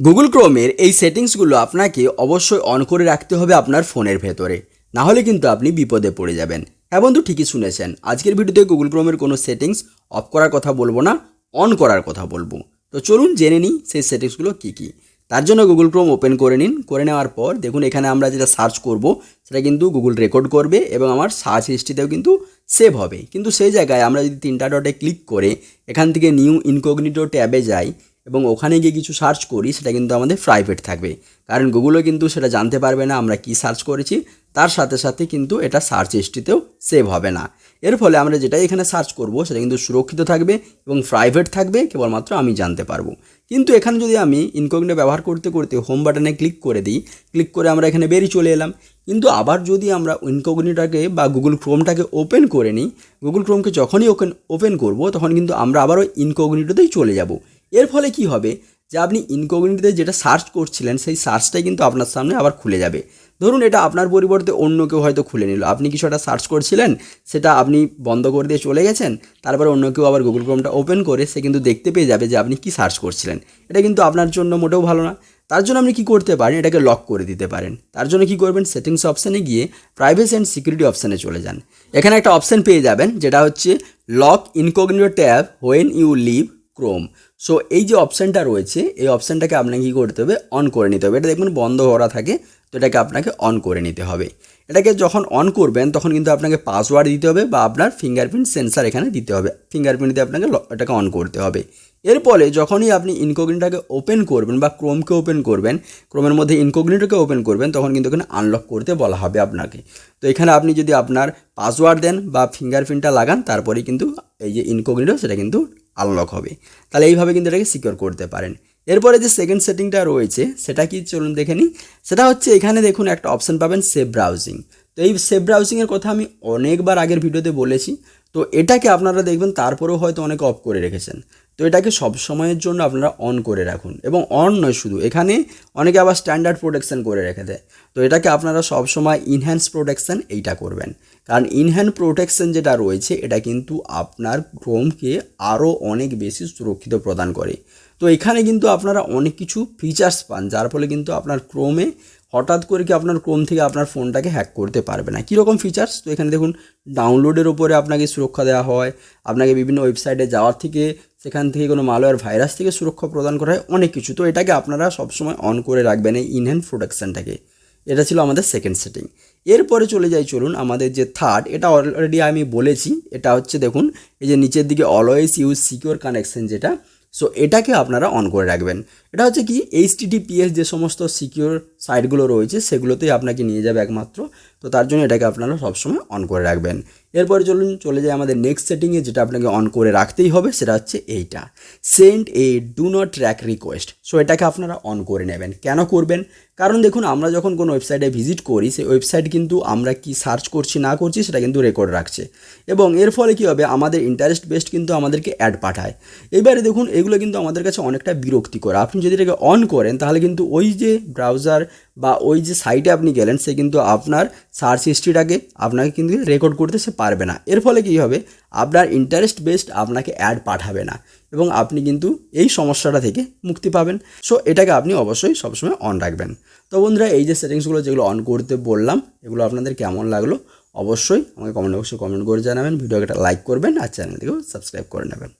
Google ক্রোমের এই সেটিংসগুলো আপনাকে অবশ্যই অন করে রাখতে হবে আপনার ফোনের ভেতরে। না হলে কিন্তু আপনি বিপদে পড়ে যাবেন। হ্যাঁ বন্ধু, ঠিকই শুনেছেন। আজকের ভিডিওতে গুগল ক্রোমের কোনো সেটিংস অফ করার কথা বলব না অন করার কথা বলব। তো চলুন জেনে নিই সেই সেটিংসগুলো কী কী। তার জন্য গুগল ক্রোম ওপেন করে নিন। করে নেওয়ার পর দেখুন এখানে আমরা যেটা সার্চ করব, সেটা কিন্তু গুগল রেকর্ড করবে এবং আমার সার্চ হিস্ট্রিতেও কিন্তু সেভ হবে। কিন্তু সেই জায়গায় আমরা যদি তিনটা ডটে ক্লিক করে এখান থেকে নিউ ইনকগনিটো ট্যাবে যাই এবং ওখানে গিয়ে কিছু সার্চ করি, সেটা কিন্তু আমাদের প্রাইভেট থাকবে। কারণ গুগলও কিন্তু সেটা জানতে পারবে না, আমরা কি সার্চ করেছি, তার সাথে সাথে কিন্তু এটা সার্চ হিস্ট্রিতেও সেভ হবে না। এর ফলে আমরা যেটাই এখানে সার্চ করব, সেটা কিন্তু সুরক্ষিত থাকবে এবং প্রাইভেট থাকবে, কেবলমাত্র আমি জানতে পারব। কিন্তু এখানে যদি আমি ইনকগনিটো ব্যবহার করতে করতে হোম বাটনে ক্লিক করে দিই ক্লিক করে আমরা এখানে বেরিয়ে চলে এলাম। কিন্তু আবার যদি আমরা ইনকগনিটাকে বা গুগল ক্রোমটাকে ওপেন করে নিই গুগল ক্রোমকে যখনই ওপেন ওপেন করব, তখন কিন্তু আমরা আবারও ইনকগনিটোতেই চলে যাব। এর ফলে কি হবে? যে আপনি ইনকগনিটিতে যেটা সার্চ করছিলেন, সেই সার্চটাই কিন্তু আপনার সামনে আবার খুলে যাবে। ধরুন এটা আপনার পরিবর্তে অন্য কেউ হয়তো খুলে নিল। আপনি কিছু একটা সার্চ করছিলেন, সেটা আপনি বন্ধ করে দিয়ে চলে গেছেন, তারপরে অন্য কেউ আবার গুগল ক্রোমটা ওপেন করে সে কিন্তু দেখতে পেয়ে যাবে যে আপনি কি সার্চ করছিলেন। এটা কিন্তু আপনার জন্য মোটেও ভালো না। তার জন্য আপনি কী করতে পারেন? এটাকে লক করে দিতে পারেন। তার জন্য কি করবেন? সেটিংস অপশানে গিয়ে প্রাইভেসি অ্যান্ড সিকিউরিটি অপশানে চলে যান। এখানে একটা অপশান পেয়ে যাবেন, যেটা হচ্ছে lock incognito tab when you leave Chrome so এই যে অপশানটা রয়েছে, এই অপশানটাকে আপনাকে কী করতে হবে? অন করে নিতে হবে। এটা দেখুন বন্ধ করা থাকে, তো এটাকে আপনাকে অন করে নিতে হবে। এটাকে যখন অন করবেন, তখন কিন্তু আপনাকে পাসওয়ার্ড দিতে হবে বা আপনার ফিঙ্গারপ্রিন্ট সেন্সার এখানে দিতে হবে। ফিঙ্গারপ্রিন্ট দিয়ে আপনাকে এটাকে অন করতে হবে। এর ফলে যখনই আপনি ইনকোগনিটাকে ওপেন করবেন বা ক্রোমকে ওপেন করবেন ক্রোমের মধ্যে ইনকোগনিটোকে ওপেন করবেন, তখন কিন্তু এখানে আনলক করতে বলা হবে আপনাকে। তো এখানে আপনি যদি আপনার পাসওয়ার্ড দেন বা ফিঙ্গারপ্রিন্টটা লাগান, তারপরেই কিন্তু এই যে ইনকোগনিটো সেটা কিন্তু আনলক হবে। তাহলে এইভাবে কিন্তু এটাকে সিকিওর করতে পারেন। এরপরে যে সেকেন্ড সেটিংটা রয়েছে, সেটা কি চলুন দেখে নিই। সেটা হচ্ছে এখানে দেখুন একটা অপশান পাবেন সেভ ব্রাউজিং তো এই সেভ ব্রাউজিংয়ের কথা আমি অনেকবার আগের ভিডিওতে বলেছি। তো এটাকে আপনারা দেখবেন, তারপরেও হয়তো অনেকে অফ করে রেখেছেন। তো এটাকে সব সময়ের জন্য আপনারা অন করে রাখুন। এবং অন নয় শুধু, এখানে অনেকে আবার স্ট্যান্ডার্ড প্রোটেকশন করে রেখে দেয়। তো এটাকে আপনারা সব সময় ইনহ্যান্স প্রোটেকশন এইটা করবেন। কারণ ইনহ্যান্ড প্রোটেকশন যেটা রয়েছে, এটা কিন্তু আপনার ক্রোমকে আরও অনেক বেশি সুরক্ষিত প্রদান করে। তো এখানে কিন্তু আপনারা অনেক কিছু ফিচার্স পান, যার ফলে কিন্তু আপনার ক্রোমে হঠাৎ করে কি আপনার ক্রোম থেকে আপনার ফোনটাকে হ্যাক করতে পারবে না। কীরকম ফিচার্স তো এখানে দেখুন ডাউনলোডের ওপরে আপনাকে সুরক্ষা দেওয়া হয়। আপনাকে বিভিন্ন ওয়েবসাইটে যাওয়ার থেকে সেখান থেকে কোনো মালওয়্যার ভাইরাস থেকে সুরক্ষা প্রদান করা হয়, অনেক কিছু। তো এটাকে আপনারা সবসময় অন করে রাখবেন এই ইনহ্যান্ড প্রোটেকশানটাকে এটা ছিল আমাদের সেকেন্ড সেটিং এরপরে চলে যাই, চলুন আমাদের যে থার্ড এটা অলরেডি আমি বলেছি, এটা হচ্ছে দেখুন, এই যে নিচের দিকে অলওয়েজ ইউজ সিকিওর কানেকশন যেটা সো এটাকে আপনারা অন করে রাখবেন। এটা হচ্ছে কি এইচটিটিপিএস যে সমস্ত সিকিওর সাইটগুলো রয়েছে, সেগুলোতেই আপনাকে নিয়ে যাবে একমাত্র। তো তার জন্য এটাকে আপনারা সবসময় অন করে রাখবেন। এরপরে চলুন, চলে যায় আমাদের নেক্সট সেটিংয়ে যেটা আপনাকে অন করে রাখতেই হবে, সেটা হচ্ছে এইটা। Send a do not track request so এটাকে আপনারা অন করে নেবেন। কেন করবেন? কারণ দেখুন, আমরা যখন কোনো ওয়েবসাইটে ভিজিট করি, সেই ওয়েবসাইট কিন্তু আমরা কি সার্চ করছি, না করছি, সেটা কিন্তু রেকর্ড রাখছে। এবং এর ফলে কী হবে? আমাদের ইন্টারেস্ট বেসড কিন্তু আমাদেরকে অ্যাড পাঠায়। এবারে দেখুন, এগুলো কিন্তু আমাদের কাছে অনেকটা বিরক্তিকর। আপনি যদি এটাকে অন করেন, তাহলে কিন্তু ওই যে ব্রাউজার বা ওই যে সাইটে আপনি গেলেন, সে কিন্তু আপনার সার্চ হিস্ট্রিটাকে আপনাকে কিন্তু রেকর্ড করতে সে পারবে না। এর ফলে কী হবে? আপনার ইন্টারেস্ট বেসড আপনাকে অ্যাড পাঠাবে না এবং আপনি কিন্তু এই সমস্যাটা থেকে মুক্তি পাবেন। সো এটাকে আপনি অবশ্যই সবসময় অন রাখবেন। তো বন্ধুরা, এই যে সেটিংসগুলো যেগুলো অন করতে বললাম, এগুলো আপনাদের কেমন লাগল? অবশ্যই আমাকে কমেন্ট বক্সে কমেন্ট করে জানাবেন। ভিডিওকে একটা লাইক করবেন আর চ্যানেলটিকেও সাবস্ক্রাইব করে নেবেন।